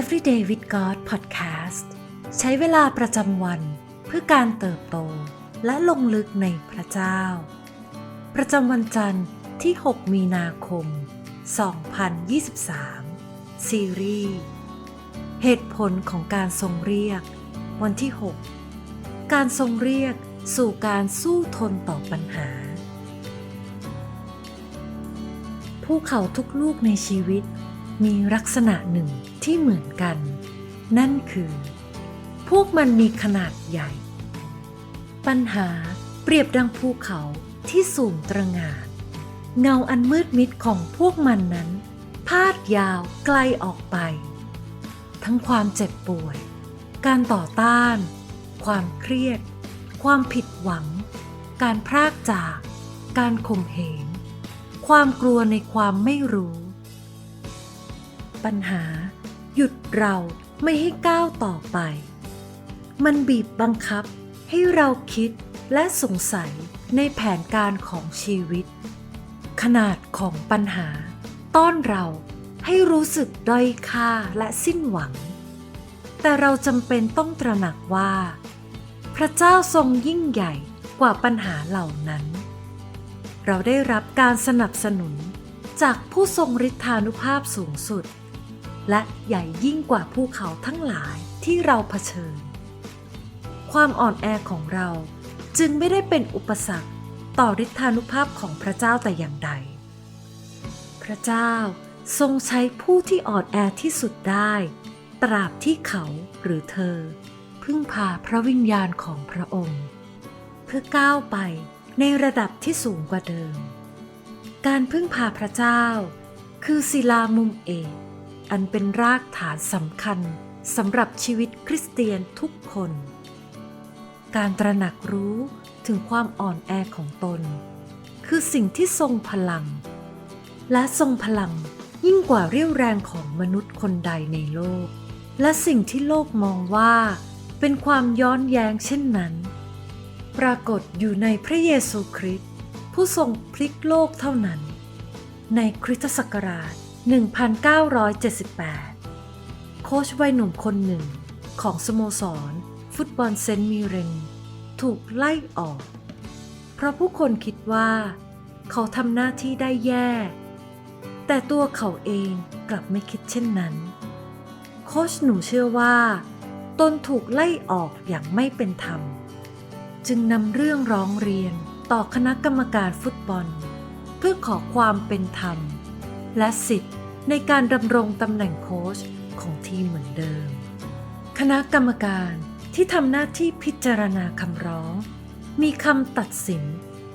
Everyday with God Podcast ใช้เวลาประจำวันเพื่อการเติบโตและลงลึกในพระเจ้า ประจำวันจันทร์ที่ 6 มีนาคม 2023 ซีรีส์ เหตุผลของการทรงเรียก วันที่ 6 การทรงเรียกสู่การสู้ทนต่อปัญหา ภูเขาทุกลูกในชีวิต มีลักษณะหนึ่งที่เหมือนกัน นั่นคือ พวกมันมีขนาดใหญ่ ปัญหาเปรียบดังภูเขาที่สูงตระหง่านเงาอันมืดมิดของพวกมันนั้น พาดยาวไกลออกไป ทั้งความเจ็บป่วย การต่อต้าน ความเครียด ความผิดหวัง การพรากจาก การข่มเหง ความกลัวในความไม่รู้ ปัญหา หยุดเราไม่ให้ก้าวต่อไป มันบีบบังคับให้เราคิดและสงสัยในแผนการของชีวิต ขนาดของปัญหา ต้อนเราให้รู้สึกด้อยค่าและสิ้นหวัง แต่เราจำเป็นต้องตระหนักว่า พระเจ้าทรงยิ่งใหญ่กว่าปัญหาเหล่านั้น เราได้รับการสนับสนุนจากผู้ทรงฤทธานุภาพสูงสุด และใหญ่ยิ่งกว่าภูเขาทั้งหลายที่เราเผชิญ ความอ่อนแอของเราจึงไม่ได้เป็นอุปสรรคต่อฤทธานุภาพของพระเจ้าแต่อย่างใด พระเจ้าทรงใช้ผู้ที่อ่อนแอที่สุดได้ ตราบที่เขาหรือเธอ พึ่งพาพระวิญญาณของพระองค์ เพื่อก้าวไปในระดับที่สูงกว่าเดิม การพึ่งพาพระเจ้า คือศิลามุมเอก อันเป็นรากฐานสำคัญสำหรับชีวิตคริสเตียนทุกคน การตระหนักรู้ถึงความอ่อนแอของตน คือสิ่งที่ทรงพลัง และทรงพลังยิ่งกว่าเรี่ยวแรงของมนุษย์คนใดในโลก และสิ่งที่โลกมองว่า เป็นความย้อนแย้งเช่นนั้น ปรากฏอยู่ในพระเยซูคริสต์ผู้ทรงพลิกโลกเท่านั้น ในคริสตศักราช 1978 โค้ชวัยหนุ่มคนหนึ่งของสโมสร ฟุตบอลเซนต์มิเรนถูกไล่ออก เพราะผู้คนคิดว่า เขาทำหน้าที่ได้แย่ แต่ตัวเขาเองกลับไม่คิดเช่นนั้น โค้ชหนูเชื่อว่าตนถูกไล่ออกอย่างไม่เป็นธรรม จึงนำเรื่องร้องเรียนต่อคณะกรรมการฟุตบอล เพื่อขอความเป็นธรรม และสิทธิ์ในการดำรงตำแหน่งโค้ชของทีมเหมือนเดิม คณะกรรมการที่ทำหน้าที่พิจารณาคำร้อง มีคำตัดสิน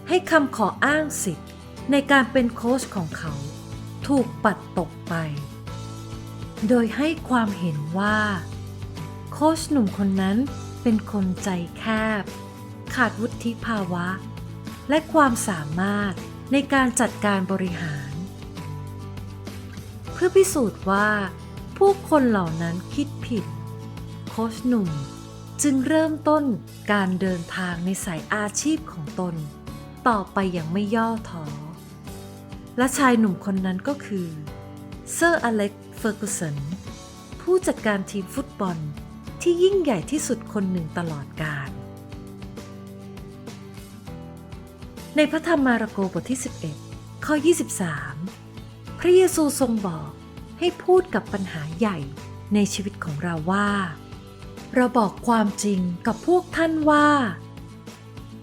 ให้คำขออ้างสิทธิ์ในการเป็นโค้ชของเขา ถูกปัดตกไป โดยให้ความเห็นว่า โค้ชหนุ่มคนนั้นเป็นคนใจแคบ ขาดวุฒิภาวะ และความสามารถในการจัดการบริหาร พื่อพิสูจน์ว่า ผู้คนเหล่านั้นคิดผิด โคชหนุ่มจึงเริ่มต้นการเดินทางในสายอาชีพของตน ต่อไปอย่างไม่ย่อท้อและชายหนุ่มคนนั้นก็คือเซอร์อเล็กเฟอร์กูสันผู้จัดการทีมฟุตบอลที่ยิ่งใหญ่ที่สุดคนหนึ่งตลอดกาลในพระธรรมมาระโกบทที่ 11 ข้อ 23 พระเยซูทรงบอกให้พูดกับปัญหาใหญ่ในชีวิตของเราว่า เราบอกความจริงกับพวกท่านว่า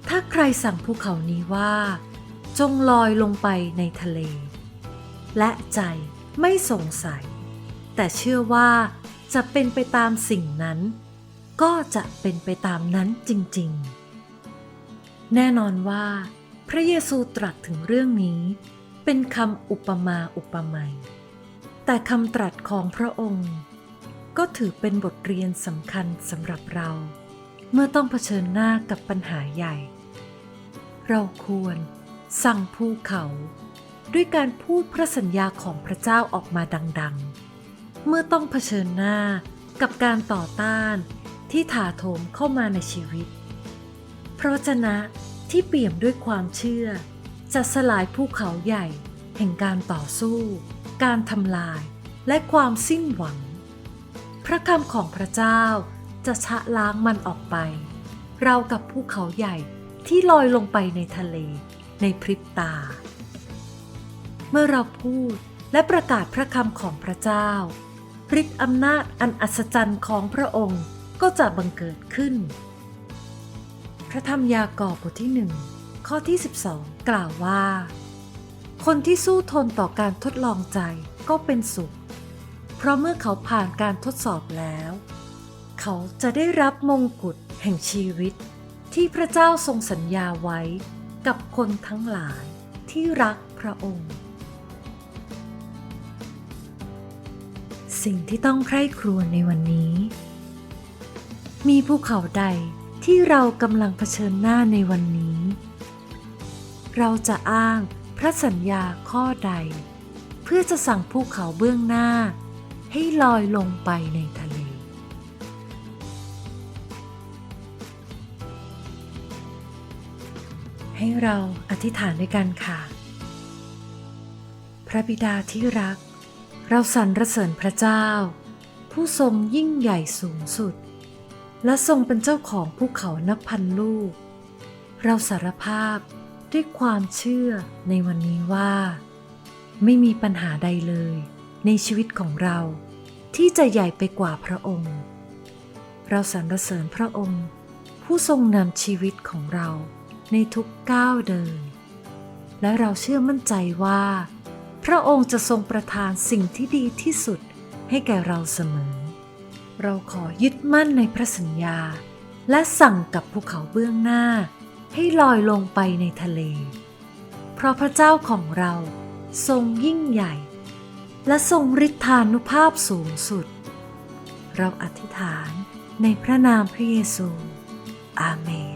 ถ้าใครสั่งภูเขานี้ว่า จงลอยลงไปในทะเล และใจไม่สงสัย แต่เชื่อว่าจะเป็นไปตามสิ่งนั้น ก็จะเป็นไปตามนั้นจริง ๆ แน่นอนว่า พระเยซูตรัสถึงเรื่องนี้ เป็นคำอุปมาอุปไมยแต่คำตรัสของพระองค์ ก็ถือเป็นบทเรียนสำคัญสำหรับเรา เมื่อต้องเผชิญหน้ากับปัญหาใหญ่ เราควรสั่งภูเขาด้วยการพูดพระสัญญาของพระเจ้าออกมาดัง ๆ เมื่อต้องเผชิญหน้ากับการต่อต้านที่ถาโถมเข้ามาในชีวิต พระวจนะที่เปี่ยมด้วยความเชื่อ จะสลายภูเขาใหญ่ แห่งการต่อสู้ การทำลาย และความสิ้นหวัง พระคำของพระเจ้าจะชะล้างมันออกไป เรากับภูเขาใหญ่ที่ลอยลงไปในทะเล ในพริบตา เมื่อเราพูดและประกาศพระคำของพระเจ้าฤทธิ์อำนาจอันอัศจรรย์ของพระองค์ก็จะบังเกิดขึ้น พระธรรมยากอบบทที่หนึ่ง ข้อที่ 12 กล่าวว่า คนที่สู้ทนต่อการทดลองใจก็เป็นสุข เพราะเมื่อเขาผ่านการทดสอบแล้ว เขาจะได้รับมงกุฎแห่งชีวิต ที่พระเจ้าทรงสัญญาไว้กับคนทั้งหลายที่รักพระองค์ สิ่งที่ต้องใคร่ครวญในวันนี้ มีภูเขาใดที่เรากำลังเผชิญหน้าในวันนี้ เราจะอ้างพระสัญญาข้อใด เพื่อจะสั่งภูเขาเบื้องหน้า ให้ลอยลงไปในทะเล ให้เราอธิษฐานด้วยกันค่ะ พระบิดาที่รัก เราสรรเสริญพระเจ้า ผู้ทรงยิ่งใหญ่สูงสุด และทรงเป็นเจ้าของภูเขานับพันลูก เราสารภาพ ด้วยความเชื่อในวันนี้ว่า ไม่มีปัญหาใดเลย ในชีวิตของเราที่จะใหญ่ไปกว่าพระองค์ เราสรรเสริญพระองค์ ผู้ทรงนำชีวิตของเราในทุกก้าวเดิน และเราเชื่อมั่นใจว่า พระองค์จะทรงประทานสิ่งที่ดีที่สุดให้แก่เราเสมอ เราขอยึดมั่นในพระสัญญา และสั่งกับภูเขาเบื้องหน้า ให้ลอยลงไปในทะเล เพราะพระเจ้าของเราทรงยิ่งใหญ่ และทรงฤทธานุภาพสูงสุด เราอธิษฐานในพระนามพระเยซู อาเมน